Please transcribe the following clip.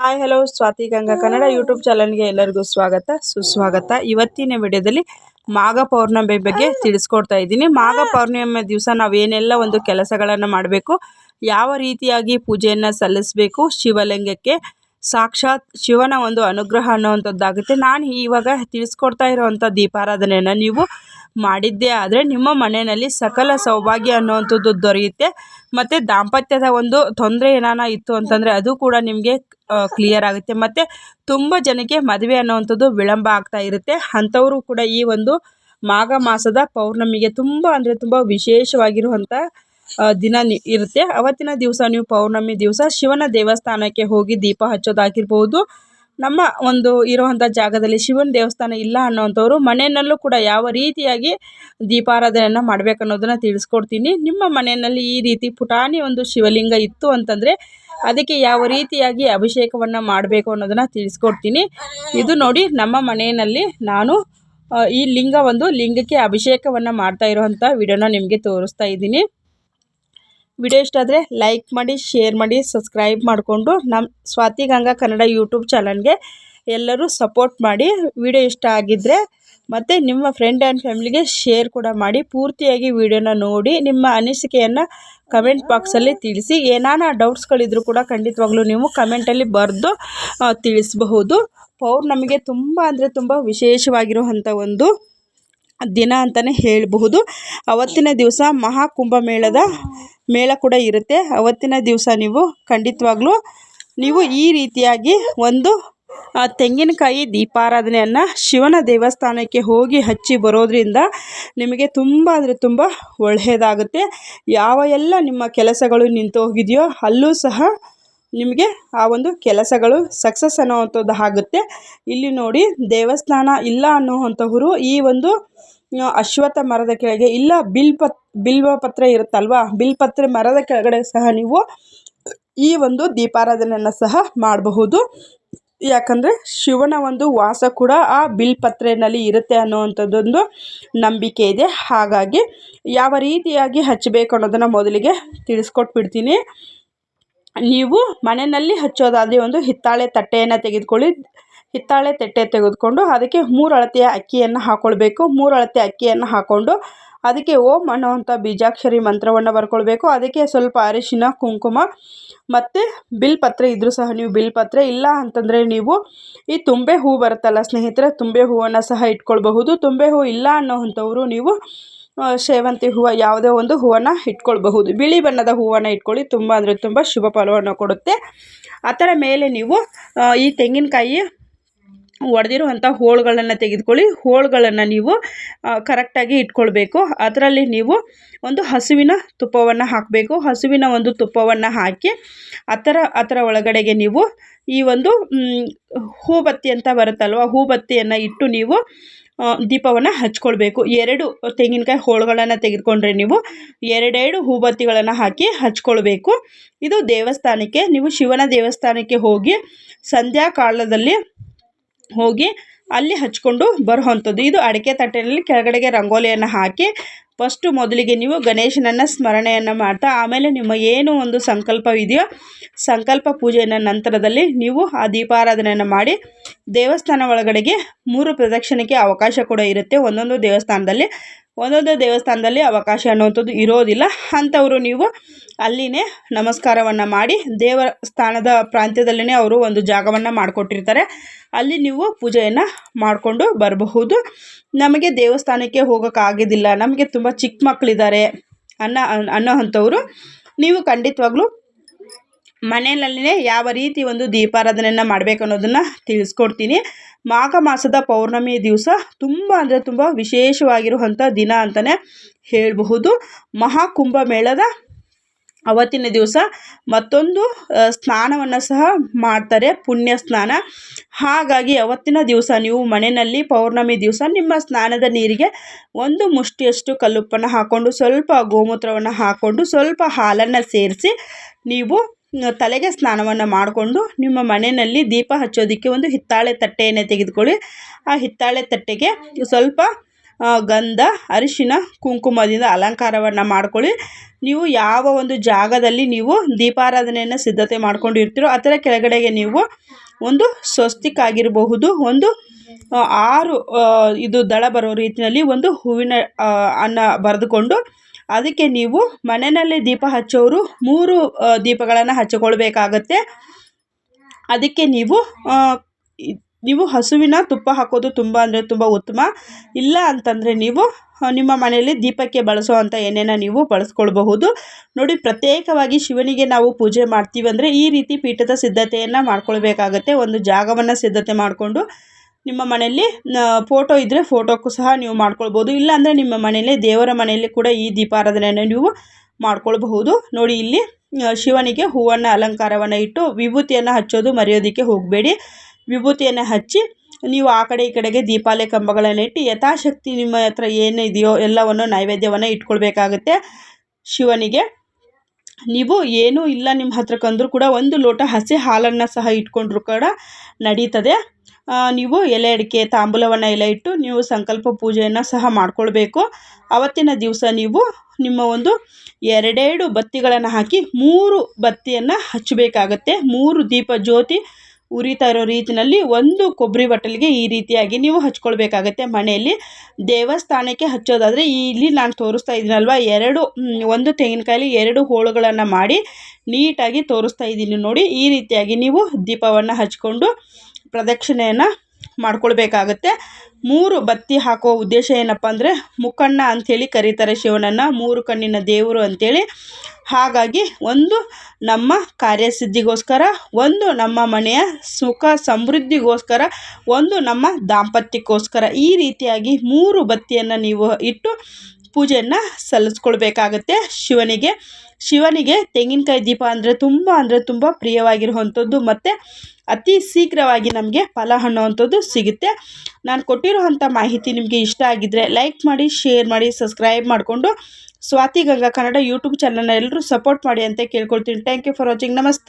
Hi hello Swathi Ganga Kannada YouTube ಚಾನಲ್ಗೆ ಎಲ್ಲರಿಗೂ ಸ್ವಾಗತ ಸುಸ್ವಾಗತ. ಇವತ್ತಿನ ವಿಡಿಯೋದಲ್ಲಿ ಮಾಘ ಪೌರ್ಣಮಿ ಬಗ್ಗೆ ತಿಳಿಸ್ಕೊಡ್ತಾ ಇದ್ದೀನಿ. ಮಾಘ ಪೌರ್ಣಿಮೆ ದಿವಸ ನಾವೇನೆಲ್ಲ ಒಂದು ಕೆಲಸಗಳನ್ನು ಮಾಡಬೇಕು ಯಾವ ರೀತಿಯಾಗಿ ಪೂಜೆಯನ್ನು ಸಲ್ಲಿಸಬೇಕು ಶಿವಲಿಂಗಕ್ಕೆ ಸಾಕ್ಷಾತ್ ಶಿವನ ಒಂದು ಅನುಗ್ರಹ ಅನ್ನುವಂಥದ್ದಾಗುತ್ತೆ. ನಾನು ಇವಾಗ ತಿಳಿಸ್ಕೊಡ್ತಾ ಇರೋವಂಥ ದೀಪಾರಾಧನೆಯನ್ನು ನೀವು ಮಾಡಿದ್ದೇ ಆದರೆ ನಿಮ್ಮ ಮನೆಯಲ್ಲಿ ಸಕಲ ಸೌಭಾಗ್ಯ ಅನ್ನುವಂಥದ್ದು ದೊರೆಯುತ್ತೆ. ಮತ್ತು ದಾಂಪತ್ಯದ ಒಂದು ತೊಂದರೆ ಏನಾನ ಇತ್ತು ಅಂತಂದರೆ ಅದು ಕೂಡ ನಿಮಗೆ ಕ್ಲಿಯರ್ ಆಗುತ್ತೆ. ಮತ್ತು ತುಂಬ ಜನಕ್ಕೆ ಮದುವೆ ಅನ್ನೋವಂಥದ್ದು ವಿಳಂಬ ಆಗ್ತಾ ಇರುತ್ತೆ. ಅಂಥವರು ಕೂಡ ಈ ಒಂದು ಮಾಘ ಮಾಸದ ಪೌರ್ಣಮಿಗೆ ತುಂಬ ಅಂದರೆ ತುಂಬ ವಿಶೇಷವಾಗಿರುವಂಥ ದಿನ ಇರುತ್ತೆ. ಅವತ್ತಿನ ದಿವಸ ನೀವು ಪೌರ್ಣಮಿ ದಿವಸ ಶಿವನ ದೇವಸ್ಥಾನಕ್ಕೆ ಹೋಗಿ ದೀಪ ಹಚ್ಚೋದಾಗಿರ್ಬೋದು. ನಮ್ಮ ಒಂದು ಇರುವಂಥ ಜಾಗದಲ್ಲಿ ಶಿವನ ದೇವಸ್ಥಾನ ಇಲ್ಲ ಅನ್ನೋವಂಥವ್ರು ಮನೆಯಲ್ಲೂ ಕೂಡ ಯಾವ ರೀತಿಯಾಗಿ ದೀಪಾರಾಧನೆಯನ್ನು ಮಾಡಬೇಕು ಅನ್ನೋದನ್ನು ತಿಳಿಸ್ಕೊಡ್ತೀನಿ. ನಿಮ್ಮ ಮನೆಯಲ್ಲಿ ಈ ರೀತಿ ಪುಟಾಣಿ ಒಂದು ಶಿವಲಿಂಗ ಇತ್ತು ಅಂತಂದರೆ ಅದಕ್ಕೆ ಯಾವ ರೀತಿಯಾಗಿ ಅಭಿಷೇಕವನ್ನು ಮಾಡಬೇಕು ಅನ್ನೋದನ್ನು ತಿಳಿಸ್ಕೊಡ್ತೀನಿ. ಇದು ನೋಡಿ ನಮ್ಮ ಮನೆಯಲ್ಲಿ ನಾನು ಈ ಲಿಂಗ ಒಂದು ಲಿಂಗಕ್ಕೆ ಅಭಿಷೇಕವನ್ನು ಮಾಡ್ತಾ ಇರುವಂಥ ವಿಡಿಯೋನ ನಿಮಗೆ ತೋರಿಸ್ತಾ ಇದ್ದೀನಿ. ವಿಡಿಯೋ ಇಷ್ಟ ಆದರೆ ಲೈಕ್ ಮಾಡಿ ಶೇರ್ ಮಾಡಿ ಸಬ್ಸ್ಕ್ರೈಬ್ ಮಾಡಿಕೊಂಡು ನಮ್ಮ ಸ್ವಾತಿ ಗಂಗಾ ಕನ್ನಡ ಯೂಟ್ಯೂಬ್ ಚಾನಲ್ಗೆ ಎಲ್ಲರೂ ಸಪೋರ್ಟ್ ಮಾಡಿ. ವಿಡಿಯೋ ಇಷ್ಟ ಆಗಿದ್ದರೆ ಮತ್ತು ನಿಮ್ಮ ಫ್ರೆಂಡ್ ಆ್ಯಂಡ್ ಫ್ಯಾಮಿಲಿಗೆ ಶೇರ್ ಕೂಡ ಮಾಡಿ. ಪೂರ್ತಿಯಾಗಿ ವಿಡಿಯೋನ ನೋಡಿ, ನಿಮ್ಮ ಅನಿಸಿಕೆಯನ್ನು ಕಮೆಂಟ್ ಬಾಕ್ಸಲ್ಲಿ ತಿಳಿಸಿ. ಏನಾನ ಡೌಟ್ಸ್ಗಳಿದ್ರು ಕೂಡ ಖಂಡಿತವಾಗ್ಲೂ ನೀವು ಕಮೆಂಟಲ್ಲಿ ಬರೆದು ತಿಳಿಸಬಹುದು. ನಮಗೆ ತುಂಬ ಅಂದರೆ ತುಂಬ ವಿಶೇಷವಾಗಿರುವಂಥ ಒಂದು ದಿನ ಅಂತಲೇ ಹೇಳಬಹುದು. ಅವತ್ತಿನ ದಿವಸ ಮಹಾಕುಂಭಮೇಳದ ಮೇಳ ಕೂಡ ಇರುತ್ತೆ. ಅವತ್ತಿನ ದಿವಸ ನೀವು ಖಂಡಿತವಾಗ್ಲೂ ನೀವು ಈ ರೀತಿಯಾಗಿ ಒಂದು ತೆಂಗಿನಕಾಯಿ ದೀಪಾರಾಧನೆಯನ್ನು ಶಿವನ ದೇವಸ್ಥಾನಕ್ಕೆ ಹೋಗಿ ಹಚ್ಚಿ ಬರೋದರಿಂದ ನಿಮಗೆ ತುಂಬ ಅಂದರೆ ತುಂಬ ಒಳ್ಳೆಯದಾಗುತ್ತೆ. ಯಾವ ಎಲ್ಲ ನಿಮ್ಮ ಕೆಲಸಗಳು ನಿಂತು ಹೋಗಿದೆಯೋ ಅಲ್ಲೂ ಸಹ ನಿಮಗೆ ಆ ಒಂದು ಕೆಲಸಗಳು ಸಕ್ಸಸ್ ಅನ್ನೋವಂಥದ್ದು ಆಗುತ್ತೆ. ಇಲ್ಲಿ ನೋಡಿ, ದೇವಸ್ಥಾನ ಇಲ್ಲ ಅನ್ನೋವಂಥವರು ಈ ಒಂದು ಅಶ್ವತ್ಥ ಮರದ ಕೆಳಗೆ ಇಲ್ಲ, ಬಿಲ್ ಪತ್ ಬಿಲ್ವ ಪತ್ರ ಇರುತ್ತಲ್ವ ಬಿಲ್ಪತ್ರೆ ಮರದ ಕೆಳಗಡೆ ಸಹ ನೀವು ಈ ಒಂದು ದೀಪಾರಾಧನೆಯನ್ನು ಸಹ ಮಾಡಬಹುದು. ಯಾಕಂದರೆ ಶಿವನ ಒಂದು ವಾಸ ಕೂಡ ಆ ಬಿಲ್ಪತ್ರೆಯಲ್ಲಿ ಇರುತ್ತೆ ಅನ್ನೋವಂಥದ್ದೊಂದು ನಂಬಿಕೆ ಇದೆ. ಹಾಗಾಗಿ ಯಾವ ರೀತಿಯಾಗಿ ಹಚ್ಚಬೇಕು ಅನ್ನೋದನ್ನು ಮೊದಲಿಗೆ ತಿಳಿಸ್ಕೊಟ್ಬಿಡ್ತೀನಿ. ನೀವು ಮನೆಯಲ್ಲಿ ಹಚ್ಚೋದಾದರೆ ಒಂದು ಹಿತ್ತಾಳೆ ತಟ್ಟೆಯನ್ನು ತೆಗೆದುಕೊಳ್ಳಿ. ಹಿತ್ತಾಳೆ ತಟ್ಟೆ ತೆಗೆದುಕೊಂಡು ಅದಕ್ಕೆ ಮೂರು ಅಳತೆಯ ಅಕ್ಕಿಯನ್ನು ಹಾಕ್ಕೊಳ್ಬೇಕು ಮೂರು ಅಳತೆ ಅಕ್ಕಿಯನ್ನು ಹಾಕ್ಕೊಂಡು ಅದಕ್ಕೆ ಓಂ ಅನ್ನುವಂಥ ಬೀಜಾಕ್ಷರಿ ಮಂತ್ರವನ್ನು ಬರ್ಕೊಳ್ಬೇಕು. ಅದಕ್ಕೆ ಸ್ವಲ್ಪ ಅರಿಶಿನ, ಕುಂಕುಮ ಮತ್ತು ಬಿಲ್ಪತ್ರೆ ಇದ್ದರೂ ಸಹ ನೀವು ಬಿಲ್ ಪತ್ರೆ ಇಲ್ಲ ಅಂತಂದರೆ ನೀವು ಈ ತುಂಬೆ ಹೂ ಬರುತ್ತಲ್ಲ ಸ್ನೇಹಿತರೆ, ತುಂಬೆ ಹೂವನ್ನು ಸಹ ಇಟ್ಕೊಳ್ಬಹುದು. ತುಂಬೆ ಹೂ ಇಲ್ಲ ಅನ್ನೋವಂಥವ್ರು ನೀವು ಸೇವಂತಿ ಹೂವು ಯಾವುದೇ ಒಂದು ಹೂವನ್ನು ಇಟ್ಕೊಳ್ಬಹುದು. ಬಿಳಿ ಬಣ್ಣದ ಹೂವನ್ನು ಇಟ್ಕೊಳ್ಳಿ, ತುಂಬ ಅಂದರೆ ತುಂಬ ಶುಭ ಫಲವನ್ನು ಕೊಡುತ್ತೆ. ಅದರ ಮೇಲೆ ನೀವು ಈ ತೆಂಗಿನಕಾಯಿ ಒಡೆದಿರುವಂಥ ಹೋಳುಗಳನ್ನು ತೆಗೆದುಕೊಳ್ಳಿ. ಹೋಳುಗಳನ್ನು ನೀವು ಕರೆಕ್ಟಾಗಿ ಇಟ್ಕೊಳ್ಬೇಕು. ಅದರಲ್ಲಿ ನೀವು ಒಂದು ಹಸುವಿನ ತುಪ್ಪವನ್ನು ಹಾಕಬೇಕು. ಹಸುವಿನ ಒಂದು ತುಪ್ಪವನ್ನು ಹಾಕಿ ಅದರ ಅದರ ಒಳಗಡೆಗೆ ನೀವು ಈ ಒಂದು ಹೂಬತ್ತಿ ಅಂತ ಬರುತ್ತಲ್ವ, ಹೂಬತ್ತಿಯನ್ನು ಇಟ್ಟು ನೀವು ದೀಪವನ್ನು ಹಚ್ಕೊಳ್ಬೇಕು. ಎರಡು ತೆಂಗಿನಕಾಯಿ ಹೋಳುಗಳನ್ನು ತೆಗೆದುಕೊಂಡ್ರೆ ನೀವು ಎರಡೆರಡು ಹೂಬತ್ತಿಗಳನ್ನು ಹಾಕಿ ಹಚ್ಕೊಳ್ಬೇಕು. ಇದು ದೇವಸ್ಥಾನಕ್ಕೆ, ನೀವು ಶಿವನ ದೇವಸ್ಥಾನಕ್ಕೆ ಹೋಗಿ ಸಂಧ್ಯಾ ಕಾಲದಲ್ಲಿ ಹೋಗಿ ಅಲ್ಲಿ ಹಚ್ಕೊಂಡು ಬರುವಂಥದ್ದು. ಇದು ಅಡಿಕೆ ತಟ್ಟೆಯಲ್ಲಿ ಕೆಳಗಡೆಗೆ ರಂಗೋಲಿಯನ್ನು ಹಾಕಿ ಫಸ್ಟು ಮೊದಲಿಗೆ ನೀವು ಗಣೇಶನನ್ನು ಸ್ಮರಣೆಯನ್ನು ಮಾಡ್ತಾ, ಆಮೇಲೆ ನಿಮ್ಮ ಏನು ಒಂದು ಸಂಕಲ್ಪವಿದೆಯೋ ಸಂಕಲ್ಪ ಪೂಜೆಯ ನಂತರದಲ್ಲಿ ನೀವು ಆ ದೀಪಾರಾಧನೆಯನ್ನು ಮಾಡಿ ದೇವಸ್ಥಾನ ಒಳಗಡೆಗೆ ಮೂರು ಪ್ರದಕ್ಷಿಣಕ್ಕೆ ಅವಕಾಶ ಕೂಡ ಇರುತ್ತೆ. ಒಂದೊಂದು ದೇವಸ್ಥಾನದಲ್ಲಿ ಒಂದೊಂದು ದೇವಸ್ಥಾನದಲ್ಲಿ ಅವಕಾಶ ಅನ್ನುವಂಥದ್ದು ಇರೋದಿಲ್ಲ. ಅಂಥವರು ನೀವು ಅಲ್ಲಿನೇ ನಮಸ್ಕಾರವನ್ನು ಮಾಡಿ ದೇವಸ್ಥಾನದ ಪ್ರಾಂತ್ಯದಲ್ಲೇ ಅವರು ಒಂದು ಜಾಗವನ್ನು ಮಾಡಿಕೊಟ್ಟಿರ್ತಾರೆ. ಅಲ್ಲಿ ನೀವು ಪೂಜೆಯನ್ನು ಮಾಡಿಕೊಂಡು ಬರಬಹುದು. ನಮಗೆ ದೇವಸ್ಥಾನಕ್ಕೆ ಹೋಗೋಕ್ಕಾಗೋದಿಲ್ಲ ನಮಗೆ ತುಂಬ ಚಿಕ್ಕ ಮಕ್ಕಳಿದ್ದಾರೆ ಅನ್ನೋ ಅನ್ನೋ ಅಂಥವರು ನೀವು ಖಂಡಿತವಾಗ್ಲೂ ಮನೆಯಲ್ಲೇ ಯಾವ ರೀತಿ ಒಂದು ದೀಪಾರಾಧನೆಯನ್ನು ಮಾಡಬೇಕು ಅನ್ನೋದನ್ನು ತಿಳಿಸ್ಕೊಡ್ತೀನಿ. ಮಾಘ ಮಾಸದ ಪೌರ್ಣಮಿ ದಿವಸ ತುಂಬ ಅಂದರೆ ತುಂಬ ವಿಶೇಷವಾಗಿರುವಂಥ ದಿನ ಅಂತಲೇ ಹೇಳಬಹುದು. ಮಹಾಕುಂಭ ಮೇಳದ ಅವತ್ತಿನ ದಿವಸ ಮತ್ತೊಂದು ಸ್ನಾನವನ್ನು ಸಹ ಮಾಡ್ತಾರೆ, ಪುಣ್ಯ ಸ್ನಾನ. ಹಾಗಾಗಿ ಅವತ್ತಿನ ದಿವಸ ನೀವು ಮನೆಯಲ್ಲಿ ಪೌರ್ಣಮಿ ದಿವಸ ನಿಮ್ಮ ಸ್ನಾನದ ನೀರಿಗೆ ಒಂದು ಮುಷ್ಟಿಯಷ್ಟು ಕಲ್ಲುಪ್ಪನ್ನು ಹಾಕ್ಕೊಂಡು ಸ್ವಲ್ಪ ಗೋಮೂತ್ರವನ್ನು ಹಾಕ್ಕೊಂಡು ಸ್ವಲ್ಪ ಹಾಲನ್ನು ಸೇರಿಸಿ ನೀವು ತಲೆಗೆ ಸ್ನಾನವನ್ನು ಮಾಡಿಕೊಂಡು ನಿಮ್ಮ ಮನೆಯಲ್ಲಿ ದೀಪ ಹಚ್ಚೋದಕ್ಕೆ ಒಂದು ಹಿತ್ತಾಳೆ ತಟ್ಟೆಯನ್ನು ತೆಗೆದುಕೊಳ್ಳಿ. ಆ ಹಿತ್ತಾಳೆ ತಟ್ಟೆಗೆ ಸ್ವಲ್ಪ ಗಂಧ, ಅರಿಶಿನ, ಕುಂಕುಮದಿಂದ ಅಲಂಕಾರವನ್ನು ಮಾಡ್ಕೊಳ್ಳಿ. ನೀವು ಯಾವ ಒಂದು ಜಾಗದಲ್ಲಿ ನೀವು ದೀಪಾರಾಧನೆಯನ್ನು ಸಿದ್ಧತೆ ಮಾಡ್ಕೊಂಡಿರ್ತೀರೋ ಅದರ ಕೆಳಗಡೆಗೆ ನೀವು ಒಂದು ಸ್ವಸ್ತಿಕ್ ಆಗಿರಬಹುದು ಒಂದು ಆರು ಇದು ದಳ ಬರೋ ರೀತಿಯಲ್ಲಿ ಒಂದು ಹೂವಿನ ಅನ್ನ ಬರೆದುಕೊಂಡು ಅದಕ್ಕೆ ನೀವು ಮನೆಯಲ್ಲೇ ದೀಪ ಹಚ್ಚೋರು ಮೂರು ದೀಪಗಳನ್ನು ಹಚ್ಚಿಕೊಳ್ಬೇಕಾಗತ್ತೆ. ಅದಕ್ಕೆ ನೀವು ನೀವು ಹಸುವಿನ ತುಪ್ಪ ಹಾಕೋದು ತುಂಬ ಅಂದರೆ ತುಂಬ ಉತ್ತಮ. ಇಲ್ಲ ಅಂತಂದರೆ ನೀವು ನಿಮ್ಮ ಮನೆಯಲ್ಲಿ ದೀಪಕ್ಕೆ ಬಳಸುವಂಥ ಎಣ್ಣೆನ ನೀವು ಬಳಸ್ಕೊಳ್ಬಹುದು. ನೋಡಿ, ಪ್ರತ್ಯೇಕವಾಗಿ ಶಿವನಿಗೆ ನಾವು ಪೂಜೆ ಮಾಡ್ತೀವಿ ಅಂದರೆ ಈ ರೀತಿ ಪೀಠದ ಸಿದ್ಧತೆಯನ್ನು ಮಾಡ್ಕೊಳ್ಬೇಕಾಗತ್ತೆ. ಒಂದು ಜಾಗವನ್ನು ಸಿದ್ಧತೆ ಮಾಡಿಕೊಂಡು ನಿಮ್ಮ ಮನೆಯಲ್ಲಿ ಫೋಟೋ ಇದ್ದರೆ ಫೋಟೋಕ್ಕೂ ಸಹ ನೀವು ಮಾಡ್ಕೊಳ್ಬೋದು. ಇಲ್ಲ ನಿಮ್ಮ ಮನೆಯಲ್ಲೇ, ದೇವರ ಮನೆಯಲ್ಲಿ ಕೂಡ ಈ ದೀಪಾರಾಧನೆಯನ್ನು ನೀವು ಮಾಡ್ಕೊಳ್ಬಹುದು. ನೋಡಿ ಇಲ್ಲಿ ಶಿವನಿಗೆ ಹೂವನ್ನು, ಅಲಂಕಾರವನ್ನು ಇಟ್ಟು ವಿಭೂತಿಯನ್ನು ಹಚ್ಚೋದು ಮರೆಯೋದಕ್ಕೆ ಹೋಗಬೇಡಿ. ವಿಭೂತಿಯನ್ನು ಹಚ್ಚಿ ನೀವು ಆ ಕಡೆ ಈ ಕಡೆಗೆ ದೀಪಾಲಯ ಕಂಬಗಳನ್ನು ಇಟ್ಟು ಯಥಾಶಕ್ತಿ ನಿಮ್ಮ ಹತ್ರ ಏನಿದೆಯೋ ಎಲ್ಲವನ್ನು ನೈವೇದ್ಯವನ್ನು ಇಟ್ಕೊಳ್ಬೇಕಾಗುತ್ತೆ ಶಿವನಿಗೆ. ನೀವು ಏನೂ ಇಲ್ಲ ನಿಮ್ಮ ಹತ್ರಕ್ಕಂದ್ರೂ ಕೂಡ ಒಂದು ಲೋಟ ಹಸಿ ಹಾಲನ್ನು ಸಹ ಇಟ್ಕೊಂಡ್ರೂ ಕೂಡ ನಡೀತದೆ. ನೀವು ಎಲೆ ಅಡಿಕೆ, ತಾಂಬೂಲವನ್ನು ಎಲ್ಲ ಇಟ್ಟು ನೀವು ಸಂಕಲ್ಪ ಪೂಜೆಯನ್ನು ಸಹ ಮಾಡಿಕೊಳ್ಬೇಕು. ಆವತ್ತಿನ ದಿವಸ ನೀವು ನಿಮ್ಮ ಒಂದು ಎರಡೆರಡು ಬತ್ತಿಗಳನ್ನು ಹಾಕಿ ಮೂರು ಬತ್ತಿಯನ್ನು ಹಚ್ಚಬೇಕಾಗತ್ತೆ. ಮೂರು ದೀಪ ಜ್ಯೋತಿ ಉರಿತಾ ಇರೋ ರೀತಿಯಲ್ಲಿ ಒಂದು ಕೊಬ್ಬರಿ ಬಟ್ಟಲಿಗೆ ಈ ರೀತಿಯಾಗಿ ನೀವು ಹಚ್ಕೊಳ್ಬೇಕಾಗತ್ತೆ ಮನೆಯಲ್ಲಿ. ದೇವಸ್ಥಾನಕ್ಕೆ ಹಚ್ಚೋದಾದರೆ ಇಲ್ಲಿ ನಾನು ತೋರಿಸ್ತಾ ಇದ್ದೀನಲ್ವ, ಎರಡು ಒಂದು ತೆಂಗಿನಕಾಯಿ ಎರಡು ಹೋಳುಗಳನ್ನು ಮಾಡಿ ನೀಟಾಗಿ ತೋರಿಸ್ತಾ ಇದ್ದೀನಿ ನೋಡಿ. ಈ ರೀತಿಯಾಗಿ ನೀವು ದೀಪವನ್ನು ಹಚ್ಕೊಂಡು ಪ್ರದಕ್ಷಿಣೆಯನ್ನು ಮಾಡ್ಕೊಳ್ಬೇಕಾಗತ್ತೆ. ಮೂರು ಬತ್ತಿ ಹಾಕೋ ಉದ್ದೇಶ ಏನಪ್ಪ ಅಂದರೆ ಮುಕ್ಕಣ್ಣ ಅಂಥೇಳಿ ಕರೀತಾರೆ ಶಿವನನ್ನು, ಮೂರು ಕಣ್ಣಿನ ದೇವರು ಅಂಥೇಳಿ. ಹಾಗಾಗಿ ಒಂದು ನಮ್ಮ ಕಾರ್ಯಸಿದ್ಧಿಗೋಸ್ಕರ, ಒಂದು ನಮ್ಮ ಮನೆಯ ಸುಖ ಸಮೃದ್ಧಿಗೋಸ್ಕರ, ಒಂದು ನಮ್ಮ ದಾಂಪತ್ಯಕ್ಕೋಸ್ಕರ ಈ ರೀತಿಯಾಗಿ ಮೂರು ಬತ್ತಿಯನ್ನು ನೀವು ಇಟ್ಟು ಪೂಜೆಯನ್ನು ಸಲ್ಲಿಸ್ಕೊಳ್ಬೇಕಾಗತ್ತೆ ಶಿವನಿಗೆ. ಶಿವನಿಗೆ ತೆಂಗಿನಕಾಯಿ ದೀಪ ಅಂದರೆ ತುಂಬ ಅಂದರೆ ತುಂಬ ಪ್ರಿಯವಾಗಿರುವಂಥದ್ದು ಮತ್ತು ಅತಿ ಶೀಘ್ರವಾಗಿ ನಮಗೆ ಫಲ ಅನ್ನುವಂಥದ್ದು ಸಿಗುತ್ತೆ. ನಾನು ಕೊಟ್ಟಿರುವಂಥ ಮಾಹಿತಿ ನಿಮಗೆ ಇಷ್ಟ ಆಗಿದ್ದರೆ ಲೈಕ್ ಮಾಡಿ, ಶೇರ್ ಮಾಡಿ, ಸಬ್ಸ್ಕ್ರೈಬ್ ಮಾಡಿಕೊಂಡು. ಸ್ವಾತಿ ಗಂಗಾ ಕನ್ನಡ ಯೂಟ್ಯೂಬ್ ಚಾನಲ್ನ ಎಲ್ಲರೂ ಸಪೋರ್ಟ್ ಮಾಡಿ ಅಂತ ಕೇಳ್ಕೊಳ್ತೀನಿ. Thank you for watching. ನಮಸ್ತೆ.